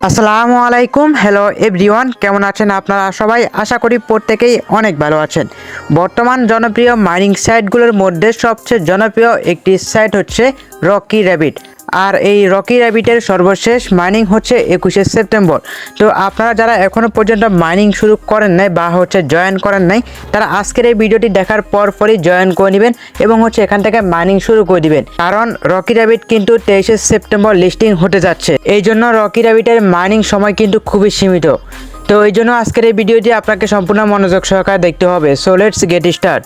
আসসালামু আলাইকুম। Hello everyone কেমন আছেন আপনারা সবাই? আশা করি প্রত্যেকেই অনেক ভালো আছেন। বর্তমান জনপ্রিয় মাইনিং সাইটগুলোর মধ্যে সবচেয়ে জনপ্রিয় একটি সাইট হচ্ছে রকি র্যাবিট আর এই রকি র্যাবিটের সর্বশেষ মাইনিং হচ্ছে একুশে সেপ্টেম্বর। তো আপনারা যারা এখনও পর্যন্ত মাইনিং শুরু করেন নাই বা হচ্ছে জয়েন করেন নাই, তারা আজকের এই ভিডিওটি দেখার পর পরই জয়েন করে নেবেন এবং হচ্ছে এখান থেকে মাইনিং শুরু করে দিবেন। কারণ রকি র্যাবিট কিন্তু তেইশে সেপ্টেম্বর লিস্টিং হতে যাচ্ছে। এই জন্য রকি র্যাবিটের মাইনিং সময় কিন্তু খুবই সীমিত। তো এই জন্য আজকের এই ভিডিওটি আপনাকে সম্পূর্ণ মনোযোগ সহকারে দেখতে হবে। সো লেটস গেট স্টার্ট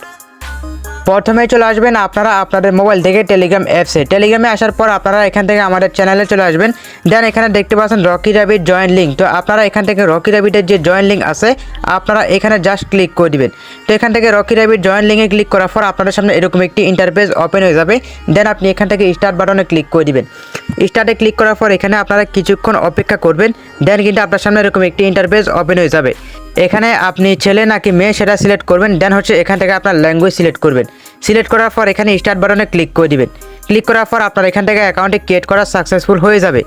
প্রথমে চলে আসবেন আপনারা আপনাদের মোবাইল থেকে টেলিগ্রাম অ্যাপসে। টেলিগ্রামে আসার পর আপনারা এখান থেকে আমাদের চ্যানেলে চলে আসবেন। দেন এখানে দেখতে পাচ্ছেন রকি র্যাবিট জয়েন লিঙ্ক। তো আপনারা এখান থেকে রকি র্যাবিটের যে জয়েন লিঙ্ক আছে, আপনারা এখানে জাস্ট ক্লিক করে দিবেন। তো এখান থেকে রকি র্যাবিট জয়েন লিঙ্কে ক্লিক করার পর আপনাদের সামনে এরকম একটি ইন্টারপেজ ওপেন হয়ে যাবে। দেন আপনি এখান থেকে স্টার্ট বাটনে ক্লিক করে দিবেন। স্টার্টে ক্লিক করার পর এখানে আপনারা কিছুক্ষণ অপেক্ষা করবেন। দেন কিন্তু আপনার সামনে এরকম একটি ইন্টারপেজ ওপেন হয়ে যাবে। এখানে আপনি ছেলে নাকি মেয়ে সেটা সিলেক্ট করবেন দেন হচ্ছে এখান থেকে আপনার ল্যাঙ্গুয়েজ সিলেক্ট করবেন। সিলেক্ট করার পর এখানে স্টার্ট বাটনে ক্লিক করে দিবেন। ক্লিক করার পর আপনার এখান থেকে অ্যাকাউন্টে ক্রিয়েট করা সাকসেসফুল হয়ে যাবে।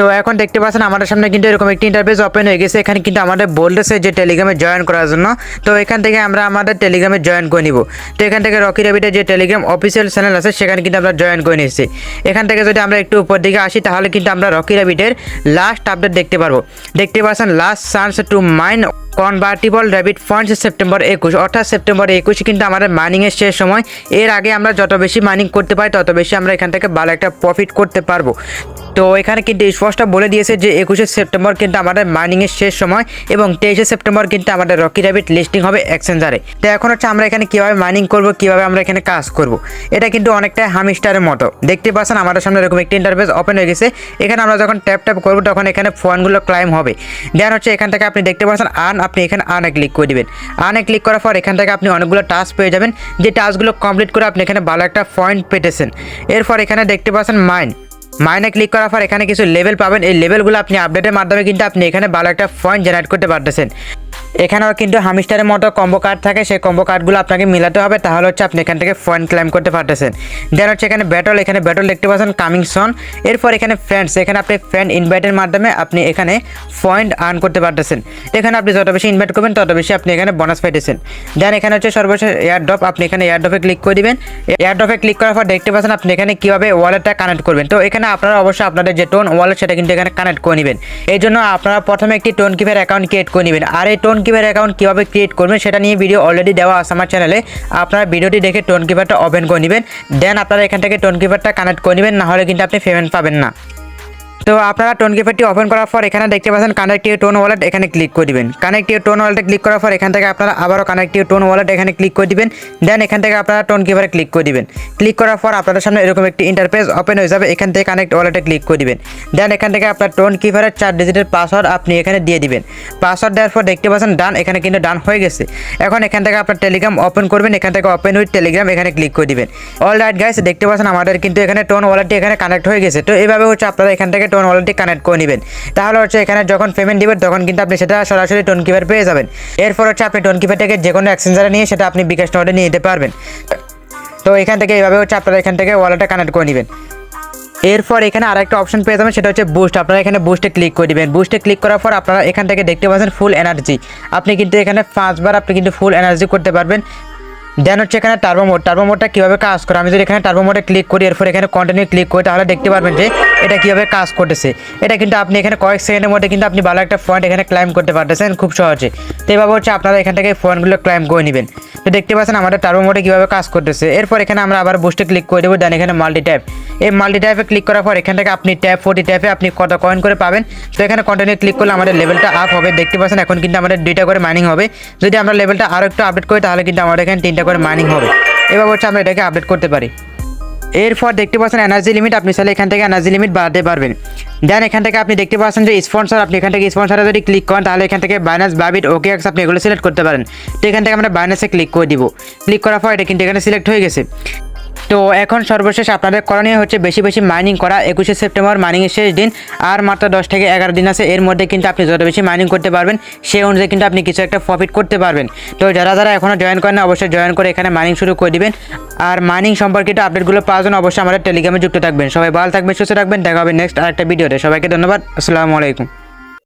তো এখন দেখতে পাচ্ছেন আমাদের সামনে কিন্তু এরকম একটি ইন্টারফেস ওপেন হয়ে গেছে। এখানে কিন্তু আমাদের বলতেছে যে টেলিগ্রামে জয়েন করার জন্য। তো এখান থেকে আমরা আমাদের টেলিগ্রামে জয়েন করে নিব। তো এখান থেকে রকি রেবিটের যে টেলিগ্রাম অফিসিয়াল চ্যানেল আছে, সেখানে কিন্তু আমরা জয়েন করে নিয়েছি। এখান থেকে যদি আমরা একটু উপর দিকে আসি, তাহলে কিন্তু আমরা রকি রেবিটের লাস্ট আপডেট দেখতে পারব। দেখতে পাচ্ছেন last chance to mine convertible rabbit points September একুশ। অর্থাৎ সেপ্টেম্বর একুশে কিন্তু আমাদের মাইনিংয়ের শেষ সময়। এর আগে আমরা যত বেশি মাইনিং করতে পারি, তত বেশি আমরা এখান থেকে ভালো একটা প্রফিট করতে পারব। তো এখানে কিন্তু স্পষ্ট বলে দিয়েছে যে একুশে সেপ্টেম্বর কিন্তু আমাদের মাইনিংয়ের শেষ সময় এবং তেইশে সেপ্টেম্বর কিন্তু আমাদের রকি র্যাবিট লিস্টিং হবে এক্সচেঞ্জারে তো এখন হচ্ছে আমরা এখানে কীভাবে মাইনিং করব, কীভাবে আমরা এখানে কাজ করব? এটা কিন্তু অনেকটাই হামিস্টারের মতো। দেখতে পাচ্ছেন আমাদের সামনে এরকম একটি ইন্টারফেস ওপেন হয়ে গেছে। এখানে আমরা যখন ট্যাপ ট্যাপ করব, তখন এখানে ফোনগুলো ক্লাইম হবে। দেন হচ্ছে এখান থেকে আপনি দেখতে পাচ্ছেন আন আপনি এখানে আনে ক্লিক করে দেবেন। আনে ক্লিক করার পর এখান থেকে আপনি অনেকগুলো টাস্ক পেয়ে যাবেন। যে টাস্কগুলো কমপ্লিট করে আপনি এখানে ভালো একটা পয়েন্ট পেতেছেন। এরপর এখানে দেখতে পাচ্ছেন মাইন্ড মাইনে ক্লিক করার পর এখানে কিছু লেভেল পাবেন। এই লেভেলগুলো আপনি আপডেটের মাধ্যমে কিন্তু আপনি এখানে ভালো একটা পয়েন্ট জেনারেট করতে পারতেছেন। এখানেও কিন্তু হামিস্টারের মতো কম্বো কার্ড থাকে, সেই কম্বো কার্ডগুলো আপনাকে মিলাতে হবে। তাহলে হচ্ছে আপনি এখান থেকে পয়েন্ট ক্লাইম করতে পারতেছেন। দেন হচ্ছে এখানে ব্যাটল এখানে ব্যাটল দেখতে পাচ্ছেন কামিং সন এরপর এখানে ফ্রেন্ডস এখানে আপনি ফ্রেন্ড ইনভাইটের মাধ্যমে আপনি এখানে পয়েন্ট আর্ন করতে পারতেছেন। এখানে আপনি যত বেশি ইনভাইট করবেন, তত বেশি আপনি এখানে বোনাস পাইতেছেন। দেন এখানে হচ্ছে সর্বশেষ এয়ারড্রপ আপনি এখানে এয়ার এয়ারড্রপে ক্লিক করে দিবেন। এয়ারড্রপে ক্লিক করার পর দেখতে পাচ্ছেন আপনি এখানে কীভাবে ওয়ালেটটা কানেক্ট করবেন। তো এখানে আপনারা অবশ্যই আপনাদের যে টোন ওয়ালেট সেটা কিন্তু এখানে কানেক্ট করে নেবেন। এই জন্য আপনারা প্রথমে একটি টোন কিপের অ্যাকাউন্ট ক্রিয়েট করে নেবেন। আর এই টোন কিপের অ্যাকাউন্ট কীভাবে ক্রিয়েট করবেন সেটা নিয়ে ভিডিও অলরেডি দেওয়া আছে আমার চ্যানেলে আপনারা ভিডিওটি দেখে টোন কিপারটা ওপেন করে নেবেন। দেন আপনারা এখান থেকে টোন কিপারটা কানেক্ট করে নেবেন নাহলে কিন্তু আপনি পেমেন্ট পাবেন না। তো আপনারা টোন কিপারটি ওপেন করার পর এখানে দেখতে পাচ্ছেন কানেক্টিভ টোন ওয়ালেট এখানে ক্লিক করে দিবেন। কানেক্টিভ টোন ওয়ালেটে ক্লিক করার পর এখান থেকে আপনারা আবারও কানেক্টিভ টোন ওয়ালেট এখানে ক্লিক করে দিবেন। দেন এখান থেকে আপনারা টোন কিপারে ক্লিক করে দিবেন। ক্লিক করার পর আপনাদের সামনে এরকম একটি ইন্টারফেস ওপেন হয়ে যাবে। এখান থেকে কানেক্ট ওয়ালেটে ক্লিক করে দিবেন। দেন এখান থেকে আপনার টোন কিপারের চার ডিজিটের পাসওয়ার্ড আপনি এখানে দিয়ে দিবেন। পাসওয়ার্ড দেওয়ার পর দেখতে পাচ্ছেন ডান এখানে কিন্তু ডান হয়ে গেছে। এখন এখান থেকে আপনার টেলিগ্রাম ওপেন করবেন। এখান থেকে ওপেন উইথ টেলিগ্রাম এখানে ক্লিক করে দিবেন। অল রাইট গাইস দেখতে পাচ্ছেন আমাদের কিন্তু এখানে টোন ওয়ালেটটি এখানে কানেক্ট হয়ে গেছে। তো এইভাবে হচ্ছে আপনারা এখান থেকে টোন ওয়ালেটটি কানেক্ট করে নেবেন। তাহলে হচ্ছে এখানে যখন পেমেন্ট দিবেন, তখন কিন্তু আপনি সেটা সরাসরি টোন কিপার পেয়ে যাবেন। এরপর হচ্ছে আপনি টোন কিপার থেকে যে কোনো এক্সচেঞ্জারে নিয়ে সেটা আপনি বিকাশ নোটে নিয়ে যেতে পারবেন। তো এখান থেকে এইভাবে হচ্ছে আপনারা এখান থেকে ওয়ালেটটা কানেক্ট করে নেবেন। এরপর এখানে আরেকটা অপশন পেয়ে যাবেন, সেটা হচ্ছে বুস্ট আপনারা এখানে বুস্টে ক্লিক করে দিবেন। বুস্টে ক্লিক করার পর আপনারা এখান থেকে দেখতে পাচ্ছেন ফুল এনার্জি আপনি কিন্তু এখানে পাঁচবার আপনি কিন্তু ফুল এনার্জি করতে পারবেন। দেন হচ্ছে এখানে টার্বো মোড টার্বো মোডটা কীভাবে কাজ করে? আমি যদি এখানে টার্বো মোডে ক্লিক করি, এরপর এখানে কন্টিনিউ ক্লিক করি, তাহলে দেখতে পারবেন যে এটা কীভাবে কাজ করতেছে। এটা কিন্তু আপনি এখানে কয়েক সেকেন্ডের মধ্যে কিন্তু আপনি ভালো একটা পয়েন্ট এখানে ক্লাইম করতে পারতেছেন খুব সহজে। তো এভাবে হচ্ছে আপনারা এখান থেকে পয়েন্টগুলো ক্লাইম করে নেবেন। তো দেখতে পাচ্ছেন আমাদের টার্বো মোডে কীভাবে কাজ করতেছে। এরপর এখানে আমরা আবার বুস্টে ক্লিক করে দেবো, দেন এখানে মাল্টি ট্যাপ এই মাল্টি ট্যাপে ক্লিক করার পর এখান থেকে আপনি ট্যাপ ফোর্টি ট্যাপে আপনি কত কয়েন করে পাবেন। তো এখানে কন্টিনিউ ক্লিক করলে আমাদের লেভেলটা আপ হবে। দেখতে পাচ্ছেন এখন কিন্তু আমাদের দুইটা করে মাইনিং হবে। যদি আমরা লেভেলটা আরও একটু আপডেট করি, তাহলে কিন্তু আমাদের এখানে তিনটা করে মাইনিং হবে। এবার হচ্ছে আমরা এটাকে আপডেট করতে পারি। এরপর দেখতে পাচ্ছেন এনার্জি লিমিট আপনি চাইলে এখান থেকে এনার্জি লিমিট বাড়াতে পারবেন। দেন এখান থেকে আপনি দেখতে পাচ্ছেন যে স্পন্সর আপনি এখান থেকে স্পন্সরে যদি ক্লিক করেন, তাহলে এখান থেকে বাইনাস বাবিট ওকে এক্স আপনি এগুলো সিলেক্ট করতে পারেন। তো এখান থেকে আমরা বাইনাসে ক্লিক করে দিব। ক্লিক করার পর এটা কিন্তু এখানে সিলেক্ট হয়ে গেছে। তো এখন সর্বশেষ আপনাদের করণীয় হচ্ছে বেশি বেশি মাইনিং করা। একুশে সেপ্টেম্বর মাইনিংয়ের শেষ দিন, আর মাত্র দশ থেকে এগারো দিন আছে। এর মধ্যে কিন্তু আপনি যত বেশি মাইনিং করতে পারবেন সেই অনুযায়ী কিন্তু আপনি কিছু একটা প্রফিট করতে পারবেন। তো যারা যারা এখনও জয়েন করেন অবশ্যই জয়েন করে এখানে মাইনিং শুরু করে দিবেন। আর মাইনিং সম্পর্কিত আপডেটগুলো পাওয়ার জন্য অবশ্যই আমাদের টেলিগ্রামে যুক্ত থাকবেন। সবাই ভালো থাকবেন, সুস্থ থাকবেন। দেখা হবে নেক্সট আরেকটা ভিডিওতে সবাইকে ধন্যবাদ। আসসালামু আলাইকুম।